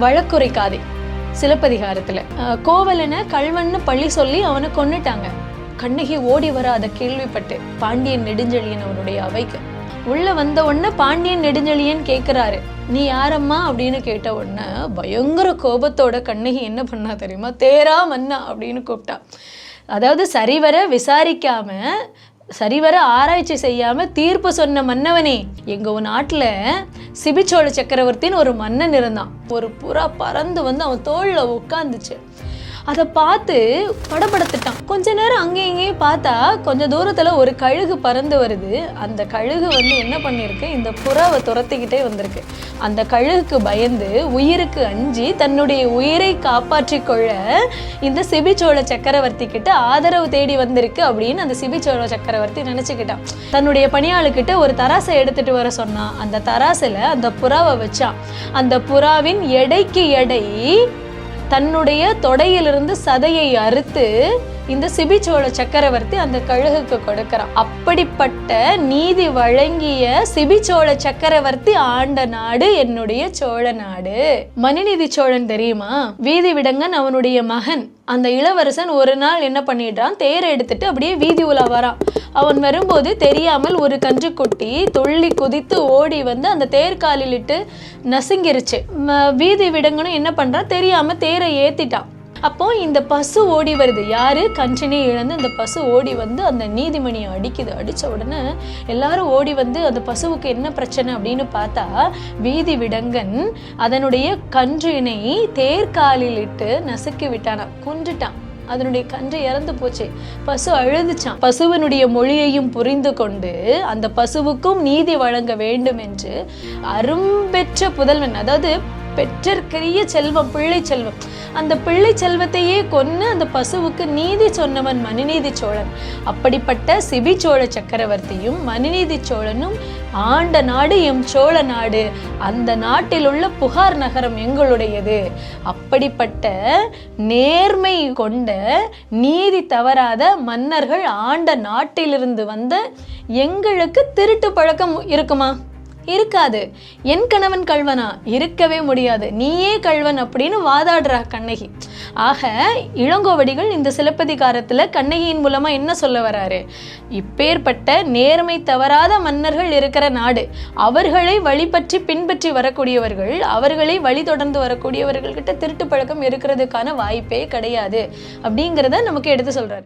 வழக்குரைக்காதே. சிலப்பதிகாரத்துல. கோவலன கோவலனை கல்வன்னு பழி சொல்லி அவனை கொன்னுட்டாங்க. கண்ணகி ஓடி வர அதை கேள்விப்பட்டு பாண்டியன் நெடுஞ்செழியன் அவனுடைய அவைக்கு. உள்ள வந்த உடனே பாண்டியன் நெடுஞ்செழியன் கேட்கிறாரு நீ யாரம்மா? அப்படின்னு கேட்ட உடனே பயங்கர கோபத்தோட கண்ணகி என்ன பண்ணா தெரியுமா? தேரா மன்னா அப்படின்னு கூப்பிட்டா. அதாவது சரிவர விசாரிக்காம சரிவர ஆராய்ச்சி செய்யாம தீர்ப்பு சொன்ன மன்னவனே. எங்க நாட்டுல சிபிச்சோழ சக்கரவர்த்தின்னு ஒரு மன்னன் இருந்தான். ஒரு புறா பறந்து வந்து அவன் தோல்ல உட்காந்துச்சு அதை பார்த்து படபடத்துட்டான். கொஞ்ச நேரம் அங்கேயும் இங்கேயும் பார்த்தா கொஞ்ச தூரத்தில் ஒரு கழுகு பறந்து வருது. அந்த கழுகு வந்து என்ன பண்ணியிருக்கு இந்த புறாவை துரத்திக்கிட்டே வந்திருக்கு. அந்த கழுகுக்கு பயந்து உயிருக்கு அஞ்சி தன்னுடைய உயிரை காப்பாற்றி கொள்ள இந்த சிபிச்சோழ சக்கரவர்த்தி கிட்ட ஆதரவு தேடி வந்திருக்கு அப்படின்னு அந்த சிபிச்சோழ சக்கரவர்த்தி நினச்சிக்கிட்டான். தன்னுடைய பணியாளுக்கிட்ட ஒரு தராசை எடுத்துட்டு வர சொன்னான். அந்த தராசில் அந்த புறாவை வச்சான். அந்த புறாவின் எடைக்கு எடை தன்னுடைய தொடையிலிருந்து சதையை அறுத்து இந்த சிபிச்சோழ சக்கரவர்த்தி அந்த கழுகுக்கு கொடுக்கிறான். அப்படிப்பட்ட நீதி வழங்கிய சிபிச்சோழ சக்கரவர்த்தி ஆண்ட நாடு என்னுடைய சோழ நாடு. மணிநீதி சோழன் தெரியுமா? வீதி விடங்கன் அவனுடைய மகன். அந்த இளவரசன் ஒரு நாள் என்ன பண்ணிடுறான்? தேர் எடுத்துட்டு அப்படியே வீதி உலா வரான். அவன் வரும்போது தெரியாமல் ஒரு கன்றுக்குட்டி துள்ளி குதித்து ஓடி வந்து அந்த தேர்காலில் இட்டு நசுங்கிருச்சு. வீதி விடங்கனும் என்ன பண்றான்? தெரியாம தேரை ஏத்திட்டான். அப்போ இந்த பசு ஓடி வருது. யாரு? கன்றினை இழந்து இந்த பசு ஓடி வந்து அந்த நீதிமணியை அடிக்குது. அடித்த உடனே எல்லாரும் ஓடி வந்து அந்த பசுவுக்கு என்ன பிரச்சனை அப்படின்னு பார்த்தா வீதி விடங்கன் அதனுடைய கன்றினை தேர்காலில் இட்டு நசுக்கி விட்டானாம். கொன்றுட்டான். அதனுடைய கன்று இறந்து போச்சு. பசு அழுதுச்சான் பசுவனுடைய மொழியையும் புரிந்து கொண்டு அந்த பசுவுக்கும் நீதி வழங்க வேண்டும் என்று அரும்பெற்ற புதல்வன் அதாவது பெற்றற்கரிய செல்வம் பிள்ளை செல்வம். அந்த பிள்ளை செல்வத்தையே கொன்று அந்த பசுவுக்கு நீதி சொன்னவன் மணிநீதி சோழன். அப்படிப்பட்ட சிபி சோழ சக்கரவர்த்தியும் மணிநீதி சோழனும் ஆண்ட நாடு எம் சோழ நாடு. அந்த நாட்டில் உள்ள புகார் நகரம் எங்களுடையது. அப்படிப்பட்ட நேர்மை கொண்ட நீதி தவறாத மன்னர்கள் ஆண்ட நாட்டிலிருந்து வந்த எங்களுக்கு திருட்டு பழக்கம் இருக்குமா? இருக்காது. என் கணவன் கள்வனா? இருக்கவே முடியாது. நீயே கள்வன் அப்படின்னு வாதாடுறா கண்ணகி. ஆக இளங்கோவடிகள் இந்த சிலப்பதிகாரத்தில் கண்ணகியின் மூலமாக என்ன சொல்ல வராரு? இப்பேற்பட்ட நேர்மை தவறாத மன்னர்கள் இருக்கிற நாடு அவர்களை வழிபற்றி பின்பற்றி வரக்கூடியவர்கள் அவர்களை வழி தொடர்ந்து வரக்கூடியவர்கள்கிட்ட திருட்டு பழக்கம் இருக்கிறதுக்கான வாய்ப்பே கிடையாது. அப்படிங்கிறத நமக்கு எடுத்து சொல்கிறார்